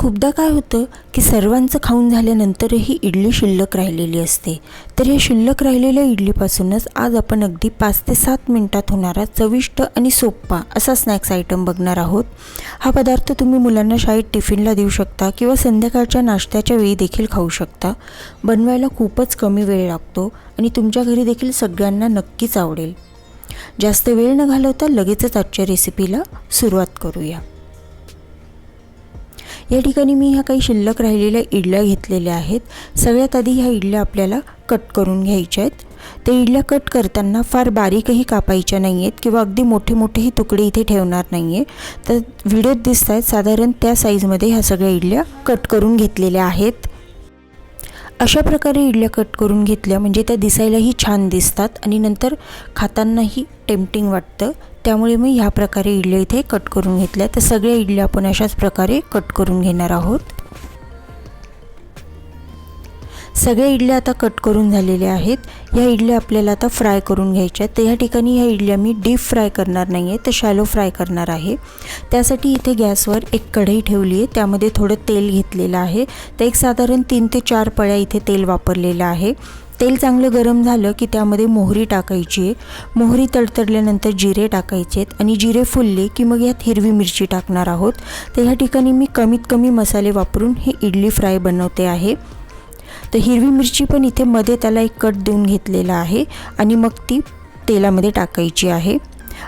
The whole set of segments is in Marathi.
खूपदा काय होतं की सर्वांचं खाऊन झाल्यानंतरही इडली शिल्लक राहिलेली असते. तर या शिल्लक राहिलेल्या इडलीपासूनच आज आपण अगदी पाच ते सात मिनटात होणारा चविष्ट आणि सोप्पा असा स्नॅक्स आयटम बघणार आहोत. हा पदार्थ तुम्ही मुलांना शाळेत टिफिनला देऊ शकता किंवा संध्याकाळच्या नाश्त्याच्या वेळी देखील खाऊ शकता. बनवायला खूपच कमी वेळ लागतो आणि तुमच्या घरी देखील सगळ्यांना नक्कीच आवडेल. जास्त वेळ न घालवता लगेचच आजच्या रेसिपीला सुरुवात करूया. या ठिकाणी मी ह्या काही शिल्लक राहिलेल्या इडल्या घेतलेल्या आहेत. सगळ्यात आधी ह्या इडल्या आपल्याला कट करून घ्यायच्या आहेत. ते इडल्या कट करताना फार बारीकही कापायच्या नाही आहेत किंवा अगदी मोठे मोठेही तुकडे इथे ठेवणार नाही आहे तर व्हिडिओत दिसत आहेत साधारण त्या साईजमध्ये ह्या सगळ्या इडल्या कट करून घेतलेल्या आहेत. अशा प्रकारे इडल्या कट करून घेतल्या म्हणजे त्या दिसायलाही छान दिसतात आणि नंतर खातानाही टेम्पटिंग वाटतं. त्यामुळे मी ह्या प्रकारे इडल्या इथे कट करून घेतल्या. तर सगळ्या इडल्या आपण अशाच प्रकारे कट करून घेणार आहोत. सगळ्या इडल्या आता कट करून झालेल्या आहेत. ह्या इडल्या आपल्याला आता फ्राय करून घ्यायच्या आहेत. तर ह्या ठिकाणी ह्या इडल्या मी डीप फ्राय करणार नाही आहे तर शॅलो फ्राय करणार आहे. त्यासाठी इथे गॅसवर एक कढई ठेवली आहे. त्यामध्ये थोडं तेल घेतलेलं आहे. तर एक साधारण तीन ते चार पळ्या इथे तेल वापरलेलं आहे. तेल चांगलं गरम झालं की त्यामध्ये मोहरी टाकायची. आहे मोहरी तडतडल्यानंतर जिरे टाकायचे आहेत आणि जिरे फुलले की मग यात हिरवी मिरची टाकणार आहोत. तर ह्या ठिकाणी मी कमीत कमी मसाले वापरून हे इडली फ्राय बनवते आहे. तर हिरवी मिरची पण इथे मध्ये त्याला एक कट देऊन घेतलेला आहे आणि मग ती तेलामध्ये टाकायची आहे.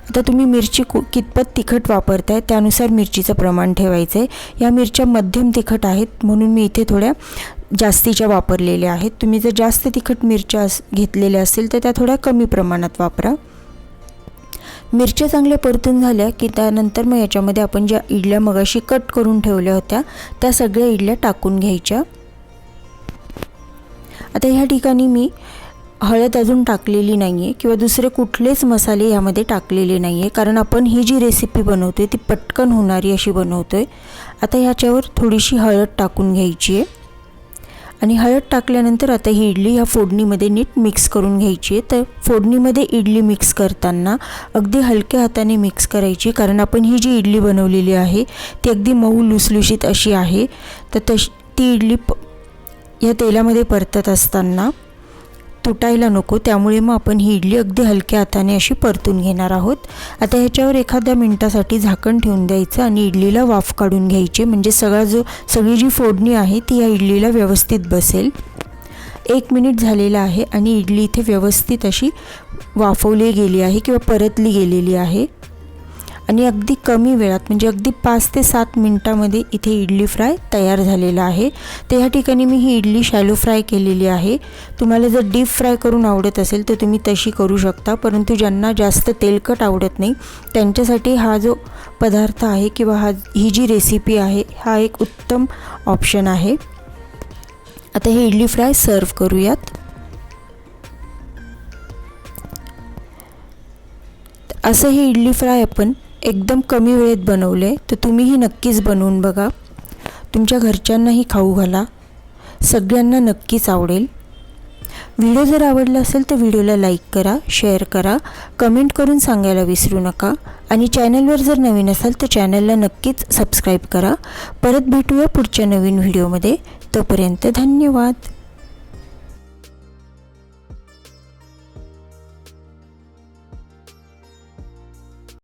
आता तुम्ही मिरची कु कितपत तिखट वापरताय त्यानुसार मिरचीचं प्रमाण ठेवायचं आहे या मिरच्या मध्यम तिखट आहेत म्हणून मी इथे थोड्या जास्तीच्या वापरलेल्या आहेत. तुम्ही जर जास्त तिखट मिरच्या अस घेतलेल्या असतील तर त्या थोड्या कमी प्रमाणात वापरा. मिरच्या चांगल्या परतून झाल्या की त्यानंतर मग याच्यामध्ये आपण ज्या इडल्या मगाशी कट करून ठेवल्या होत्या त्या सगळ्या इडल्या टाकून घ्यायच्या. आता ह्या ठिकाणी मी हळद अजून टाकलेली नाही आहे किंवा दुसरे कुठलेच मसाले ह्यामध्ये टाकलेले नाही आहे कारण आपण ही जी रेसिपी बनवतो आहे ती पटकन होणारी अशी बनवतो आहे आता ह्याच्यावर थोडीशी हळद टाकून घ्यायची आहे. आणि हळद टाकल्यानंतर आता ही इडली ह्या फोडणीमध्ये नीट मिक्स करून घ्यायची आहे. तर फोडणीमध्ये इडली मिक्स करताना अगदी हलक्या हाताने मिक्स करायची कारण आपण ही जी इडली बनवलेली आहे ती अगदी मऊ लुसलुशीत अशी आहे. तर तशी ती इडली प या तेलामध्ये परतत असताना तुटायला नको त्यामुळे मग आपण ही इडली अगदी हलक्या हाताने अशी परतून घेणार आहोत. आता ह्याच्यावर एखाद्या मिनटासाठी झाकण ठेवून द्यायचं आणि इडलीला वाफ काढून घ्यायची. म्हणजे सगळा जो सगळी जी फोडणी आहे ती या इडलीला व्यवस्थित बसेल. एक मिनिट झालेला आहे आणि इडली इथे व्यवस्थित अशी वाफवली गेली आहे किंवा परतली गेलेली आहे. आणि अगदी कमी वेळात म्हणजे अगदी पाच ते सात मिनटामध्ये इथे इडली फ्राय तयार झालेला आहे. तर ह्या ठिकाणी मी ही इडली शॅलो फ्राय केलेली आहे. तुम्हाला जर डीप फ्राय करून आवडत असेल तर तुम्ही तशी करू शकता. परंतु ज्यांना जास्त तेलकट आवडत नाही त्यांच्यासाठी हा जो पदार्थ आहे किंवा हा ही जी रेसिपी आहे हा एक उत्तम ऑप्शन आहे. आता हे इडली फ्राय सर्व करूयात. असं हे इडली फ्राय आपण एकदम कमी वेळेत बनवले तर तुम्हीही नक्कीच बनवून बघा. तुमच्या घरच्यांनाही खाऊ घाला. सगळ्यांना नक्कीच आवडेल. व्हिडिओ जर आवडला असेल तर व्हिडिओला लाईक करा शेअर करा. कमेंट करून सांगायला विसरू नका. आणि चॅनलवर जर नवीन असाल तर चॅनलला नक्कीच सबस्क्राईब करा. परत भेटूया पुढच्या नवीन व्हिडिओमध्ये. तोपर्यंत धन्यवाद.